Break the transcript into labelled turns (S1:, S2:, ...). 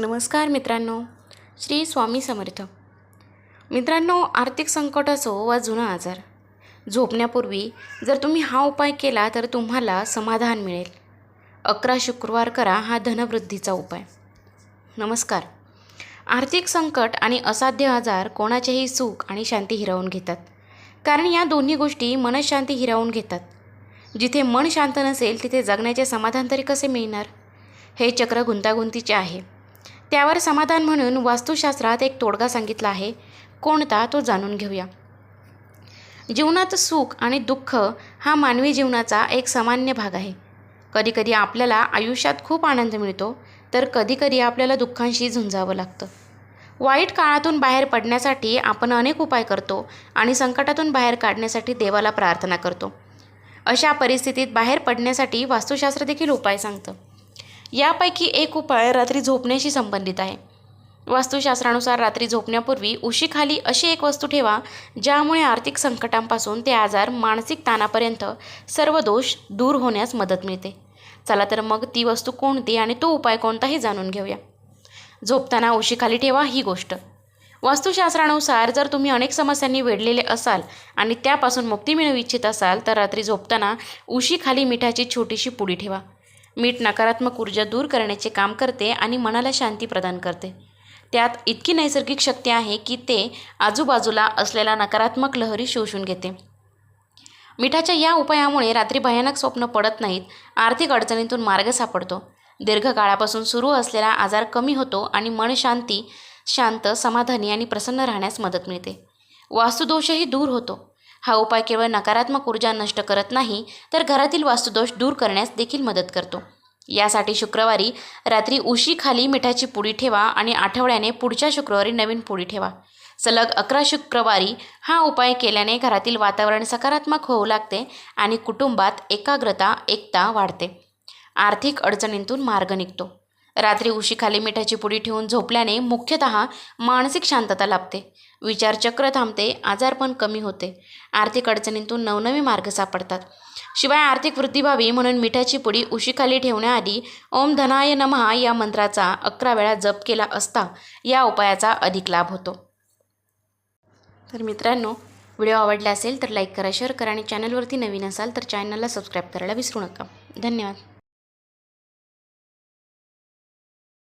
S1: नमस्कार मित्रांनो श्री स्वामी समर्थ. मित्रांनो आर्थिक संकट असो वा जुना आजार. झोपण्यापूर्वी जर तुम्ही हा उपाय केला तर तुम्हाला समाधान मिळेल. अकरा शुक्रवार करा हा धनवृद्धीचा उपाय. नमस्कार. आर्थिक संकट आणि असाध्य आजार कोणाचेही सुख आणि शांती हिरावून घेतात. कारण या दोन्ही गोष्टी मनशांती हिरावून घेतात. जिथे मन शांत नसेल तिथे जगण्याचे समाधान तरी कसे मिळणार? हे चक्र गुंतागुंतीचे आहे. त्यावर समाधान म्हणून वास्तुशास्त्रात एक तोडगा सांगितला आहे. कोणता तो जाणून घेऊया. जीवनात सुख आणि दुःख हा मानवी जीवनाचा एक सामान्य भाग आहे. कधीकधी आपल्याला आयुष्यात खूप आनंद मिळतो तर कधीकधी आपल्याला दुःखांशी झुंजावं लागतं. वाईट काळातून बाहेर पडण्यासाठी आपण अनेक उपाय करतो आणि संकटातून बाहेर काढण्यासाठी देवाला प्रार्थना करतो. अशा परिस्थितीत बाहेर पडण्यासाठी वास्तुशास्त्र देखील उपाय सांगतं. यापैकी एक उपाय रात्री झोपण्याशी संबंधित आहे. वास्तुशास्त्रानुसार रात्री झोपण्यापूर्वी उशीखाली अशी एक वस्तू ठेवा ज्यामुळे आर्थिक संकटांपासून ते आजार मानसिक ताणापर्यंत सर्व दोष दूर होण्यास मदत मिळते. चला तर मग ती वस्तू कोणती आणि तो उपाय कोणताही जाणून घेऊया. झोपताना उशीखाली ठेवा ही गोष्ट. वास्तुशास्त्रानुसार जर तुम्ही अनेक समस्यांनी वेढलेले असाल आणि त्यापासून मुक्ती मिळवू इच्छित असाल तर रात्री झोपताना उशीखाली मिठाची छोटीशी पुडी ठेवा. मीठ नकारात्मक ऊर्जा दूर करण्याचे काम करते आणि मनाला शांती प्रदान करते. त्यात इतकी नैसर्गिक शक्ती आहे की ते आजूबाजूला असलेल्या नकारात्मक लहरी शोषून घेते. मिठाच्या या उपायामुळे रात्री भयानक स्वप्न पडत नाहीत आर्थिक अडचणीतून मार्ग सापडतो. दीर्घकाळापासून सुरू असलेला आजार कमी होतो आणि मन शांती शांत समाधानी आणि प्रसन्न राहण्यास मदत मिळते. वास्तुदोषही दूर होतो. हा उपाय केवळ नकारात्मक ऊर्जा नष्ट करत नाही तर घरातील वास्तुदोष दूर करण्यास देखील मदत करतो. यासाठी शुक्रवारी रात्री उशीखाली मिठाची पुडी ठेवा आणि आठवड्याने पुढच्या शुक्रवारी नवीन पुडी ठेवा. सलग अकरा शुक्रवारी हा उपाय केल्याने घरातील वातावरण सकारात्मक होऊ लागते आणि कुटुंबात एकाग्रता एकता वाढते. आर्थिक अडचणींतून मार्ग निघतो. रात्री उशीखाली मिठाची पुडी ठेवून झोपल्याने मुख्यतः मानसिक शांतता लाभते. विचारचक्र थांबते आजारपण कमी होते. आर्थिक अडचणींतून नवनवे मार्ग सापडतात. शिवाय आर्थिक वृद्धी व्हावी म्हणून मिठाची पुडी उशीखाली ठेवण्याआधी ओम धनाय नमहा या मंत्राचा अकरा वेळा जप केला असता या उपायाचा अधिक लाभ होतो. तर मित्रांनो व्हिडिओ आवडला असेल तर लाईक करा शेअर करा आणि चॅनलवरती नवीन असाल तर चॅनलला सबस्क्राईब करायला विसरू नका. धन्यवाद.